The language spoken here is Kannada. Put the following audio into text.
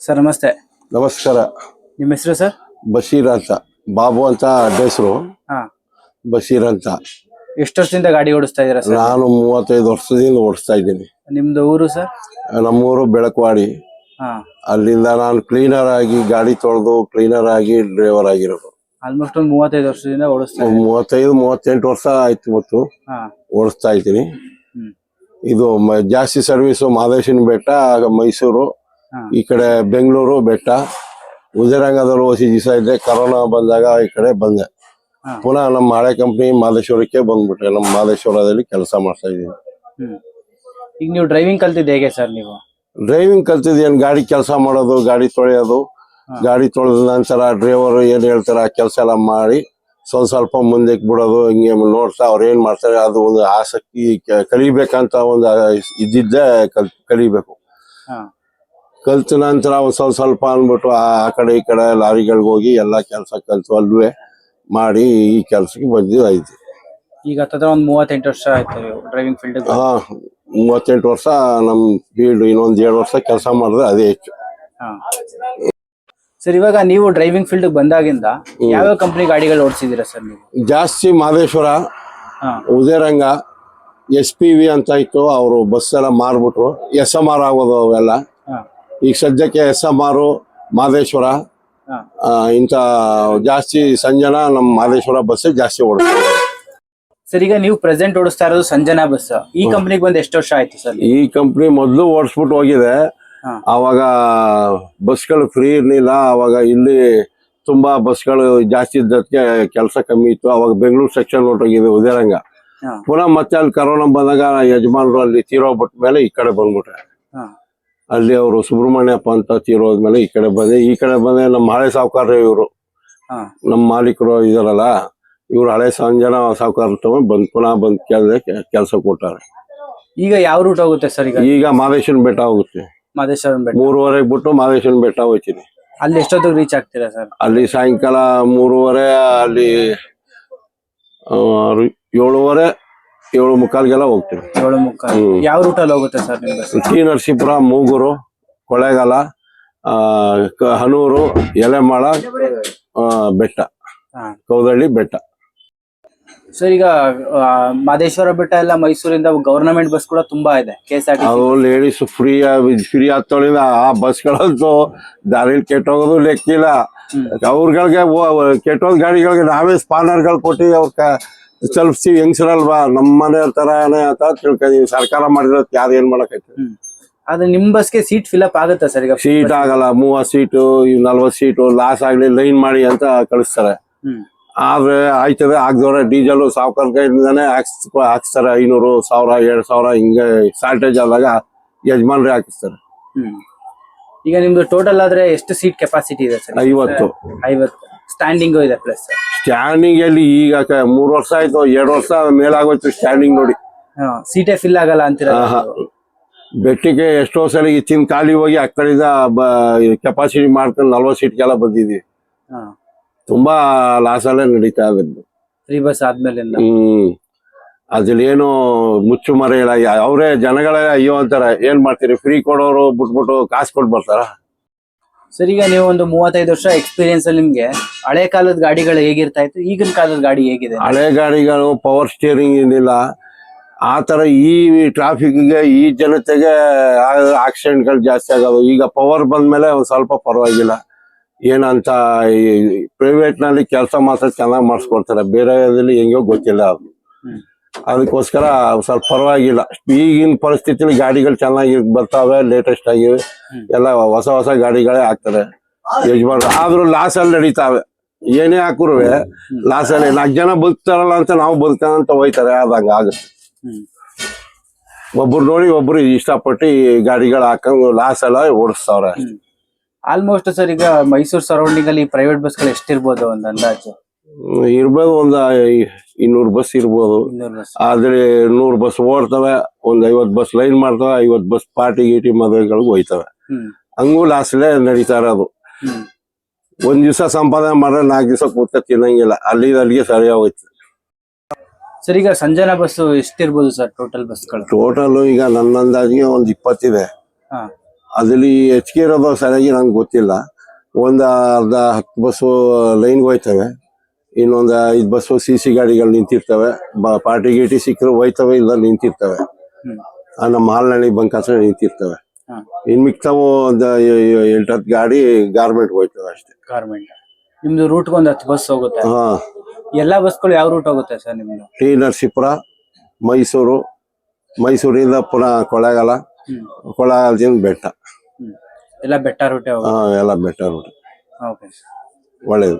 ಸರ್ ನಮಸ್ತೆ. ನಮಸ್ಕಾರ. ನಿಮ್ಮ ಹೆಸರು ಸರ್? ಬಶೀರ್ ಅಂತ. ಬಾಬು ಅಂತ ಹೆಸರು. ಹಾ. ಬಶೀರ್ ಅಂತ. ಎಷ್ಟು ವರ್ಷದಿಂದ ಗಾಡಿ ಓಡಿಸ್ತಾ ಇದ್ದೀರಾ ಸರ್? ನಾನು ಮೂವತ್ತೈದು ವರ್ಷದಿಂದ ಓಡಿಸ್ತಾ ಇದ್ದೀನಿ. ನಿಮ್ದು ಊರು ಸರ್? ನಮ್ಮೂರು ಬೆಳಕವಾಡಿ. ಅಲ್ಲಿಂದ ನಾನು ಕ್ಲೀನರ್ ಆಗಿ ಗಾಡಿ ತೊಳೆದು ಕ್ಲೀನರ್ ಆಗಿ ಡ್ರೈವರ್ ಆಗಿರೋದು. ಆಲ್ಮೋಸ್ಟ್ ಒಂದು ಮೂವತ್ತೈದು ವರ್ಷದಿಂದ ಓಡಿಸ್ತಾ ಇದ್ದೀರಾ. ಮೂವತ್ತೈದು ಮೂವತ್ತೆಂಟು ವರ್ಷ ಆಯ್ತು ಮತ್ತು ಹಾ. ಓಡಿಸ್ತಾ ಇದ್ದೀನಿ. ಹ್ಮ್. ಇದು ಮ- ಜಾಸ್ತಿ ಸರ್ವಿಸ್ ಮಾದೇಶಿನ ಬೆಟ್ಟ ಮೈಸೂರು ಹಾ. ಈ ಕಡೆ ಬೆಂಗಳೂರು ಬೆಟ್ಟ. ಉದಯರಂಗದಲ್ಲಿ ಓಸಿ ದಿವಸ ಇದ್ದೆ. ಕರೋನಾ ಬಂದಾಗ ಈ ಕಡೆ ಬಂದೆ. ಹಾ. ಪುನಃ ನಮ್ಮ ಹಳೆ ಕಂಪ್ನಿ ಮಾದೇಶ್ವರಕ್ಕೆ ಬಂದ್ಬಿಟ್ಟೆ ನಮ್ಮ ಮಾದೇಶ್ವರದಲ್ಲಿ ಕೆಲಸ ಮಾಡ್ತಾ ಇದ್ದೀನಿ. ಹ್ಮ್. ಈಗ ನೀವು ಡ್ರೈವಿಂಗ್ ಕಲ್ತಿದ್ದು ಹೇಗೆ ಸರ್ ನೀವು? ಡ್ರೈವಿಂಗ್ ಕಲ್ತಿದ್ದೇನು ಗಾಡಿ ಕೆಲಸ ಮಾಡೋದು ಗಾಡಿ ತೊಳೆಯೋದು ಗಾಡಿ ತೊಳೆದ ನಂತರ ಡ್ರೈವರ್ ಏನ್ ಹೇಳ್ತಾರೆ ಆ ಕೆಲಸ ಎಲ್ಲ ಮಾಡಿ ಸ್ವಲ್ಪ ಸ್ವಲ್ಪ ಮುಂದಕ್ಕೆ ಬಿಡೋದು ಹಿಂಗೆ ನೋಡ್ತಾ ಅವ್ರು ಏನ್ ಮಾಡ್ತಾರೆ ಅದು ಒಂದು ಆಸಕ್ತಿ ಕಲಿಬೇಕಂತ ಒಂದು ಇದ್ದಿದ್ದೇ ಕಲ್ ಕಲಿಬೇಕು. ಕಲ್ತ ನಂತರ ಒಂದ್ ಸ್ವಲ್ಪ ಸ್ವಲ್ಪ ಅಂದ್ಬಿಟ್ಟು ಆ ಆ ಕಡೆ ಈ ಕಡೆ ಲಾರಿಗಳಿಗೆ ಹೋಗಿ ಎಲ್ಲಾ ಕೆಲಸ ಕಲ್ತು ಅಲ್ವೇ ಮಾಡಿ ಈ ಕೆಲಸಕ್ಕೆ ಬಂದಿದ್ದು ಐತಿ. ಈಗ ಹತ್ತತ್ರ ಒಂದು ಮೂವತ್ತೆಂಟು ವರ್ಷ ಆಯ್ತು ನೀವು ಡ್ರೈವಿಂಗ್ ಫೀಲ್ಡ್ ಹಾ ಮೂವತ್ತೆಂಟು ವರ್ಷ ನಮ್ ಫೀಲ್ಡ್ ಇನ್ನೊಂದ್ ಏಳು ವರ್ಷ ಕೆಲಸ ಮಾಡಿದ್ರೆ ಅದೇ ಹೆಚ್ಚು. ಸರ್ ಇವಾಗ ನೀವು ಡ್ರೈವಿಂಗ್ ಫೀಲ್ಡ್ ಬಂದಾಗಿಂದ ಯಾವ ಕಂಪ್ನಿ ಗಾಡಿಗಳು ಓಡಿಸಿದೀರಾ ಸರ್ ನೀವು? ಜಾಸ್ತಿ ಮಹದೇಶ್ವರ ಹಾ. ಉದಯರಂಗ ಎಸ್ ಪಿ ವಿ ಅಂತ ಇತ್ತು ಅವರು ಬಸ್ ಎಲ್ಲ ಮಾರ್ಬಿಟ್ರು. ಎಸ್ ಎಂ ಆರ್ ಆಗೋದು ಅವೆಲ್ಲ. ಹಾ. ಈಗ ಸದ್ಯಕ್ಕೆ ಎಸ್ ಎಂ ಆರ್ ಮಹದೇಶ್ವರ ಹಾ. ಆ, ಇಂಥ ಜಾಸ್ತಿ ಸಂಜನ ನಮ್ಮ ಮಹದೇಶ್ವರ ಬಸ್ ಜಾಸ್ತಿ ಓಡಿಸ್ತಾರೆ. ಸರ್ ಈಗ ನೀವು ಪ್ರೆಸೆಂಟ್ ಓಡಿಸ್ತಾ ಇರೋದು ಸಂಜನಾ ಬಸ್ ಈ ಕಂಪ್ನಿಗೆ ಬಂದ್ ಎಷ್ಟು ವರ್ಷ ಆಯ್ತು ಸರ್ ಈ ಕಂಪ್ನಿ ಮೊದಲು ಓಡಿಸ್ಬಿಟ್ಟು ಹೋಗಿದೆ. ಅವಾಗ ಬಸ್ಗಳು ಫ್ರೀ ಇರ್ಲಿಲ್ಲ. ಅವಾಗ ಇಲ್ಲಿ ತುಂಬಾ ಬಸ್ಗಳು ಜಾಸ್ತಿ ಇದ್ದಕ್ಕೆ ಕೆಲಸ ಕಮ್ಮಿ ಇತ್ತು. ಅವಾಗ ಬೆಂಗಳೂರು ಸೆಕ್ಷನ್ ಹೊರಟೋಗಿದೆ ಉದಯರಂಗ. ಪುನಃ ಮತ್ತೆ ಅಲ್ಲಿ ಕರೋನಾ ಬಂದಾಗ ಯಜಮಾನರು ಅಲ್ಲಿ ತೀರೋಗ್ಬಿಟ್ಟ ಮೇಲೆ ಈ ಕಡೆ ಬಂದ್ಬಿಟ್ರೆ. ಅಲ್ಲಿ ಅವರು ಸುಬ್ರಹ್ಮಣ್ಯಪ್ಪ ಅಂತ ತೀರೋದ್ಮೇಲೆ ಈ ಕಡೆ ಬಂದೆ. ಈ ಕಡೆ ಬಂದೆ ನಮ್ಮ ಹಳೆ ಸಾಹುಕಾರ ಇವರು. ನಮ್ಮ ಮಾಲೀಕರು ಇದಾರಲ್ಲ. ಇವ್ರು ಹಳೆ ಸಂಜನ ಸಾಹುಕಾರ ತಗೊಂಡು ಬಂದ್ ಪುನಃ ಬಂದ್ ಕೆಲಸ ಕೊಟ್ಟಾರೆ. ಈಗ ಯಾವ ರೂಟ್ ಹೋಗುತ್ತೆ ಸರ್ ಈಗ? ಈಗ ಮಾದೇಶನ್ ಬೆಟ್ಟ ಹೋಗುತ್ತೆ. ಮಾದೇಶ್ವರನ್ ಬೆಟ್ಟ. ಮೂರುವರೆಗೆ ಬಿಟ್ಟು ಮಾದೇಶನ್ ಬೆಟ್ಟ ಹೋಗ್ತೀನಿ. ಅಲ್ಲಿ ಎಷ್ಟೊತ್ತಿಗೆ ರೀಚ್ ಆಗ್ತೀರಾ ಸರ್? ಅಲ್ಲಿ ಸಾಯಂಕಾಲ ಮೂರುವರೆ ಅಲ್ಲಿ ಆ, ಏಳುವರೆ ಏಳು ಮುಕ್ಕಾಲ್ಗೆಲ್ಲ ಹೋಗ್ತೀವಿ ಏಳು ಮುಕ್ಕಾಲ್. ಯಾವ ರೂಟಲ್ಲಿ ಹೋಗುತ್ತೆ sir Shri bus T Narasipura Mugur Kollegal ಆ, ಕ- ಹನೂರು ಎಲೆಮಾಳ ಆ, ಬೆಟ್ಟ. ಹಾ. ಕೌದಳ್ಳಿ ಬೆಟ್ಟ. ಸರ್ ಈಗ ಆ, ಮಾದೇಶ್ವರ ಬೆಟ್ಟ ಎಲ್ಲ ಮೈಸೂರಿಂದ ಗವರ್ನಮೆಂಟ್ ಬಸ್ ಕೂಡ ತುಂಬಾ ಇದೆ ಕೆ ಎಸ್ ಆರ್ ಟಿ ಅದು ಲೇಡೀಸ್ ಫ್ರೀ ಫ್ರೀ ಹತ್ತೊಳಿಂದ ಆ ಬಸ್ಗಳಂತೂ ದಾರಿಲಿ ಕೆಟ್ಟೋಗೋದು ಲೆಕ್ಕಿಲ್ಲ. ಅವ್ರಗಳಿಗೆ ಕೆಟ್ಟೋದ್ ಗಾಡಿಗಳಿಗೆ ನಾವೇ ಸ್ಪಾನರ್ಗಳು ಕೊಟ್ಟು ಅವ್ರ ತಲುಪಿಸ್ತೀವಿ ಹೆಂಗ್ಸರಲ್ವಾ ನಮ್ಮ ಮನೆ ತರಾನೇ ಅಂತ ತಿಳ್ಕೊಂಡಿವಿ ಸರ್ಕಾರ ಮಾಡಿರೋದ್ ಯಾರು ಏನ್ ಮಾಡಕೈತಿ? ಆದ್ರೆ ನಿಮ್ ಬಸ್ಗೆ ಸೀಟ್ ಫಿಲ್ಅಪ್ ಆಗುತ್ತೆ ಸರ್ ಈಗ? ಸೀಟ್ ಆಗಲ್ಲ ಮೂವತ್ ಸೀಟು ನಲ್ವತ್ ಸೀಟು ಲಾಸ್ ಆಗ್ಲಿ ಲೈನ್ ಮಾಡಿ ಅಂತ ಕಳಿಸ್ತಾರೆ. ಹ್ಮ್. ಆದ್ರೆ ಆಯ್ತದೆ ಆಗ್ದವ್ರೆ ಡೀಸೆಲ್ ಸಾವುಕಾರ ಕೈಯಿಂದಾನೆ ಹಾಕ್ಸ್ ಹಾಕ್ಸ್ತಾರೆ ಐನೂರು ಸಾವಿರ ಎರಡ್ ಸಾವಿರ ಹಿಂಗೆ ಶಾರ್ಟೇಜ್ ಆದಾಗ ಯಜಮಾನ್ರೆ ಹಾಕಿಸ್ತಾರೆ. ಈಗ ನಿಮ್ದು ಟೋಟಲ್ ಆದ್ರೆ ಎಷ್ಟು ಸೀಟ್ ಕೆಪಾಸಿಟಿ ಇದೆ ಸರ್? ಐವತ್ತು. ಐವತ್ತು. ಸ್ಟ್ಯಾಂಡಿಂಗ್ ಇದೆ ಪ್ಲಸ್ ಸ್ಟ್ಯಾಂಡಿಂಗ್ ಅಲ್ಲಿ ಈಗ ಕ- ಮೂರ್ ವರ್ಷ ಆಯ್ತು ಎರಡು ವರ್ಷ ಮೇಲಾಗೋಯ್ತು ಸ್ಟ್ಯಾಂಡಿಂಗ್ ನೋಡಿ. ಸೀಟೇ ಫಿಲ್ ಆಗಲ್ಲ ಅಂತೀರ. ಬೆಟ್ಟಿಗೆ ಎಷ್ಟೋ ಸಲ ಇಚ್ಚಿನ ಖಾಲಿ ಹೋಗಿ ಆ ಕಡೆಯಿಂದ ಕೆಪಾಸಿಟಿ ಮಾಡ್ಕೊಂಡು ನಲ್ವತ್ತು ಸೀಟ್ಗೆಲ್ಲ ಬಂದಿದ್ವಿ ತುಂಬಾ ಲಾಸ್ ಅಲ್ಲೇ ನಡೀತಾ ಇದ್ದು ಫ್ರೀ ಬಸ್ ಆದ್ಮೇಲೆ ಹ್ಮ್. ಅದ್ರಲ್ಲಿ ಏನು ಮುಚ್ಚು ಮರ ಇಲ್ಲ ಅವರೇ ಜನಗಳೇ ಅಯ್ಯೋ ಅಂತಾರೆ. ಏನ್ ಮಾಡ್ತೀರಿ? ಫ್ರೀ ಕೊಡೋರು ಬಿಟ್ಬಿಟ್ಟು ಕಾಸು ಕೊಟ್ಟು ಬರ್ತಾರ? ಸರ್ ಈಗ ನೀವು ಒಂದು ಮೂವತ್ತೈದು ವರ್ಷ ಎಕ್ಸ್ಪೀರಿಯನ್ಸ್ ಅಲ್ಲಿ ನಿಮ್ಗೆ ಹಳೆ ಕಾಲದ ಗಾಡಿಗಳು ಹೇಗಿರ್ತಾ ಇತ್ತು? ಈಗಿನ ಕಾಲದ ಗಾಡಿ ಹೇಗಿದೆ? ಹಳೆ ಗಾಡಿಗಳು ಪವರ್ ಸ್ಟಿಯರಿಂಗ್ ಏನಿಲ್ಲ. ಆ ತರ ಈ ಟ್ರಾಫಿಕ್ಗೆ ಈ ಜನತೆಗೆ ಆಕ್ಸಿಡೆಂಟ್ಗಳು ಜಾಸ್ತಿ ಆಗೋದು. ಈಗ ಪವರ್ ಬಂದ್ಮೇಲೆ ಒಂದು ಸ್ವಲ್ಪ ಪರವಾಗಿಲ್ಲ. ಏನಂತ ಪ್ರೈವೇಟ್ನಲ್ಲಿ ಕೆಲಸ ಮಾತ್ರ ಚೆನ್ನಾಗಿ ಮಾಡಿಸ್ಕೊಡ್ತಾರೆ. ಬೇರೆ ಹೆಂಗೋ ಗೊತ್ತಿಲ್ಲ ಅದು. ಅದಕ್ಕೋಸ್ಕರ ಸ್ವಲ್ಪ ಪರವಾಗಿಲ್ಲ. ಈಗಿನ ಪರಿಸ್ಥಿತಿಲಿ ಗಾಡಿಗಳು ಚೆನ್ನಾಗಿ ಬರ್ತಾವೆ ಲೇಟೆಸ್ಟ್ ಆಗಿ. ಎಲ್ಲ ಹೊಸ ಹೊಸ ಗಾಡಿಗಳೇ ಹಾಕ್ತಾರೆ ಯಜಮಾನ್ರು. ಆದ್ರೂ ಲಾಸ್ ಅಲ್ಲಿ ನಡೀತಾವೆ. ಏನೇ ಹಾಕುರು ಲಾಸ್ ಅಲ್ಲಿ ನಾಲ್ಕು ಜನ ಬದುಕ್ತಾರಲ್ಲ ಅಂತ ನಾವು ಬದುಕಂತ ಹೋಯ್ತಾರೆ ಆದಂಗ ಆಗುತ್ತೆ. ಒಬ್ರು ನೋಡಿ ಒಬ್ರು ಇಷ್ಟಪಟ್ಟು ಈ ಗಾಡಿಗಳು ಹಾಕೊಂಡು ಲಾಸ್ ಎಲ್ಲ ಓಡಿಸ್ತಾವ್ರೆ ಆಲ್ಮೋಸ್ಟ್ ಸರ್ ಈಗ ಮೈಸೂರು ಸರೌಂಡಿಂಗ್ ಅಲ್ಲಿ ಪ್ರೈವೇಟ್ ಬಸ್ಗಳು ಎಷ್ಟಿರ್ಬೋದು ಒಂದ್ ಅಂದಾಜು? ಇರ್ಬೋದು ಒಂದ್ ಇನ್ನೂರ್ ಬಸ್ ಇರ್ಬೋದು. ಬಸ್ ಆದ್ರೆ ನೂರ್ ಬಸ್ ಓಡ್ತವೆ ಒಂದ್ ಐವತ್ ಬಸ್ ಲೈನ್ ಮಾಡ್ತವೆ ಐವತ್ ಬಸ್ ಪಾರ್ಟಿ ಗೀಟಿ ಮದುವೆಗಳಿಗೆ ಹೋಯ್ತವೆ. ಹಂಗೂ ಲಾಸ್ಲೇ ನಡೀತಾ ಇರೋದು. ಒಂದ್ ದಿವಸ ಸಂಪಾದನೆ ಮಾಡ್ರೆ ನಾಲ್ಕು ದಿವಸ ಕೂತ ತಿನ್ನಂಗಿಲ್ಲ. ಅಲ್ಲಿ ಅಲ್ಲಿಗೆ ಸರಿ ಹೋಯ್ತು ಸರ್ ಈಗ ಸಂಜನಾ ಬಸ್ ಎಷ್ಟಿರ್ಬೋದು ಸರ್ ಟೋಟಲ್ ಬಸ್ಗಳು ಟೋಟಲ್ ಈಗ ನನ್ನ ಅಂದಾಜಿಗೆ ಒಂದ್ ಇಪ್ಪತ್ತಿದೆ. ಅದ್ರಲ್ಲಿ ಹೆಚ್ಚಿಗೆ ಇರೋದು ಸರಿಯಾಗಿ ನಂಗೆ ಗೊತ್ತಿಲ್ಲ. ಒಂದ್ ಅರ್ಧ ಹತ್ತು ಬಸ್ಸು ಲೈನ್ಗೆ ಹೋಯ್ತವೆ ಇನ್ನೊಂದು ಐದು ಬಸ್ಸು ಸಿ ಸಿ ಗಾಡಿಗಳು ನಿಂತಿರ್ತವೆ ಬ- ಪಾರ್ಟಿ ಗೀಟಿ ಸಿಕ್ಕರು ಹೋಯ್ತವೆ ಇಲ್ಲ ನಿಂತಿರ್ತವೆ. ನಮ್ಮ ಹಾಲ್ನಳ್ಳಿ ಬಂಕ್ ಹತ್ರ ನಿಂತಿರ್ತವೆ. ಇನ್ನು ಇನ್ ಮಿಕ್ತಾವು ಒಂದು ಎಂಟತ್ತು ಗಾಡಿ ಗಾರ್ಮೆಂಟ್ ಹೋಯ್ತವೆ ಅಷ್ಟೇ. ಗಾರ್ಮೆಂಟ್. ನಿಮ್ದು ರೂಟ್ಗೆ ಒಂದು ಹತ್ತು ಬಸ್ ಹೋಗುತ್ತೆ. ಹಾ. ಎಲ್ಲಾ ಬಸ್ಗಳು ಯಾವ ರೂಟ್ ಹೋಗುತ್ತೆ ಸರ್ ನಿಮ್ದು? ಟಿ ನರಸೀಪುರ ಮೈಸೂರು ಮೈಸೂರಿಂದ ಪುನಃ ಕೊಳ್ಳೇಗಾಲ ಹ್ಮ್. ಕೊಳ್ಳೇಗಾಲದಿಂದ ಬೆಟ್ಟ. ಎಲ್ಲ ಬೆಟ್ಟ ರೂಟೆ ಎಲ್ಲ ಬೆಟ್ಟ ರೂಟ್. ಒಳ್ಳೇದು.